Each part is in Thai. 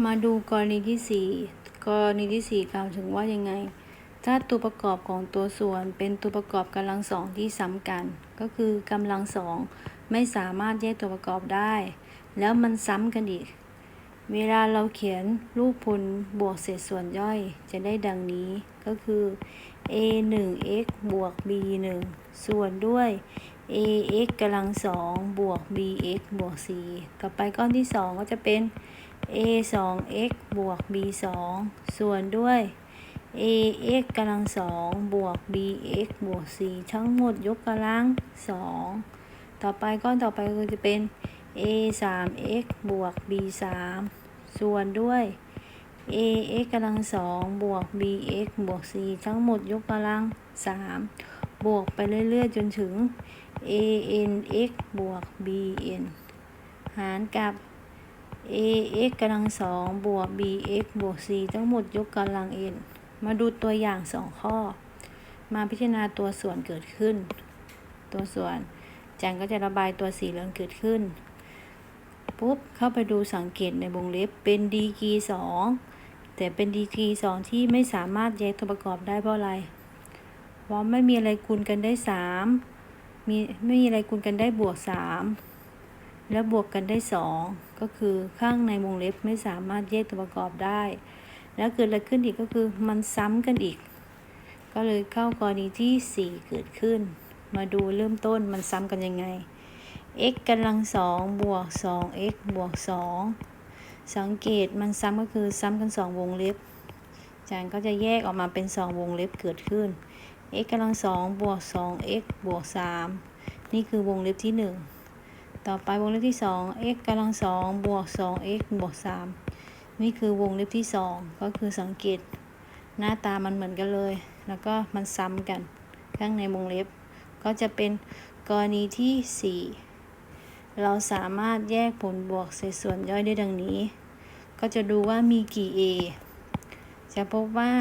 มาดูกรณีที่สี่กรณีที่สี่กล่าวถึงว่ายังไง ถ้าตัวประกอบของตัวส่วนเป็นตัวประกอบกำลังสองที่ซ้ำกัน ก็คือกำลังสองไม่สามารถแยกตัวประกอบได้ แล้วมันซ้ำกันอีก เวลาเราเขียนรูปพลบวกเศษส่วนย่อยจะได้ดังนี้ก็คือ a 1 x บวก b 1ส่วนด้วย a x กำลังสองบวก b x บวก c กลับไปก้อนที่สองก็จะเป็น a 2 x บวก b 2ส่วนด้วย a x กำลังสองบวก b x บวก c ทั้งหมดยกกำลังสองต่อไปก้อนต่อไปก็จะเป็น a 3 x บวก b 3ส่วนด้วย a x กำลังสองบวก b x บวก c ทั้งหมดยกกำลังสามบวกไปเรื่อยๆ จนถึง a n x บวก b n หารกับ a x กำลังสองบวก b x บวก c ทั้งหมดยกกำลัง n มาดูตัวอย่างสองข้อ มาพิจารณาตัวส่วนเกิดขึ้น ตัวส่วนจันก็จะระบายตัวสีเหลืองเกิดขึ้น ปุ๊บ เข้าไปดูสังเกตในวงเล็บเป็นดีกรีสองแต่เป็นดีกรีสองที่ไม่สามารถแยกตัวประกอบได้เพราะอะไร เพราะไม่มีอะไรคูณกันได้สามมีไม่มีอะไรคูณกันได้บวกสามแล้วบวกกันได้สอง ก็คือข้างในวงเล็บไม่สามารถแยกตัวประกอบได้ แล้วเกิดอะไรขึ้นอีกก็คือมันซ้ำกันอีก ก็เลยเข้ากรณีที่สี่เกิดขึ้น มาดูเริ่มต้นมันซ้ำกันยังไง x กำลังสองบวกสอง x บวกสองสังเกตมันซ้ำก็คือซ้ำกันสองวงเล็บอาจารย์ก็จะแยกออกมาเป็นสองวงเล็บเกิดขึ้น x กำลังสองบวกสอง x บวกสามนี่คือวงเล็บที่หนึ่ง ต่อไปวงเล็บที่สอง x กำลังสองบวกสอง x บวกสามนี่คือวงเล็บที่สองก็คือสังเกต หน้าตามันเหมือนกันเลย แล้วก็มันซ้ำกัน ข้างในวงเล็บ ก็จะเป็นกรณีที่สี่เราสามารถแยกผลบวกเศษส่วนย่อยได้ดังนี้ ก็จะดูว่ามีกี่ a จะพบว่า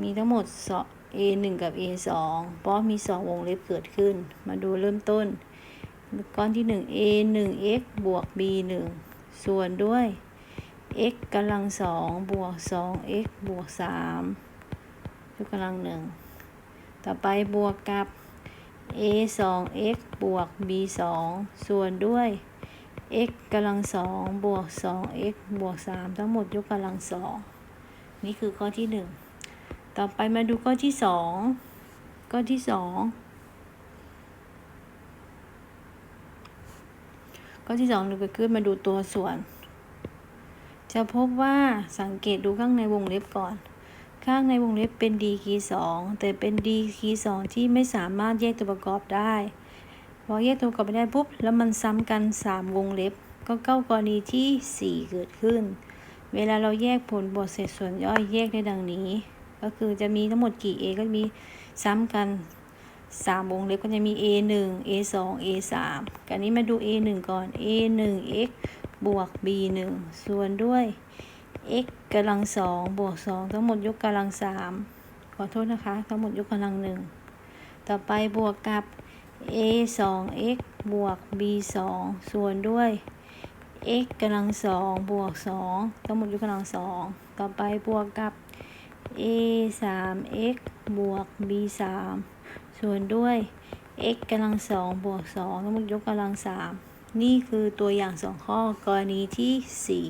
มีทั้งหมด a 1กับ a 2เพราะมี 2 วงเล็บเกิดขึ้น มาดูเริ่มต้น ก้อนที่ 1 a 1 x บวก b 1ส่วนด้วย x กำลังสองบวก 2x บวก3ยกกำลังหนึ่งต่อไปบวกกับ a 2 x บวก b 2ส่วนด้วย x กำลังสองบวก 2x บวก 3 ทั้งหมดยกกำลังสองนี่คือข้อที่ 1 ต่อไปมาดูข้อที่ 2 ข้อที่ 2 ข้อที่2เราไปขึ้นมาดูตัวส่วน จะพบว่าสังเกตดูข้างในวงเล็บก่อน ข้างในวงเล็บเป็นดีคีสองแต่เป็นดีคีสองที่ไม่สามารถแยกตัวประกอบได้พอแยกตัวประกอบไม่ได้ปุ๊บแล้วมันซ้ำกัน 3 วงเล็บ ก็เข้ากรณีที่ 4 เกิดขึ้น เวลาเราแยกผลบทเศษส่วนย่อยแยกได้ดังนี้ ก็คือจะมีทั้งหมดกี่ a ก็มีซ้ำกัน 3วงเล็บก็จะมี a 1 a 2 a 3กันนี้มาดู a 1 ก่อน a 1 x บวก b 1ส่วนด้วย x กำลังสองบวกสองทั้งหมดยกกำลังสามขอโทษนะคะ ทั้งหมดยกกำลังหนึ่งต่อไปบวกกับ a 2 x บวก b 2ส่วนด้วย x กำลังสองบวกสองทั้งหมดยกกำลังสองต่อไปบวกกับ a 3 x บวก b 3 ส่วนด้วย x กำลังสองบวกสองทั้งหมดยกกำลังสามนี่คือตัวอย่างสองข้อกรณีที่สี่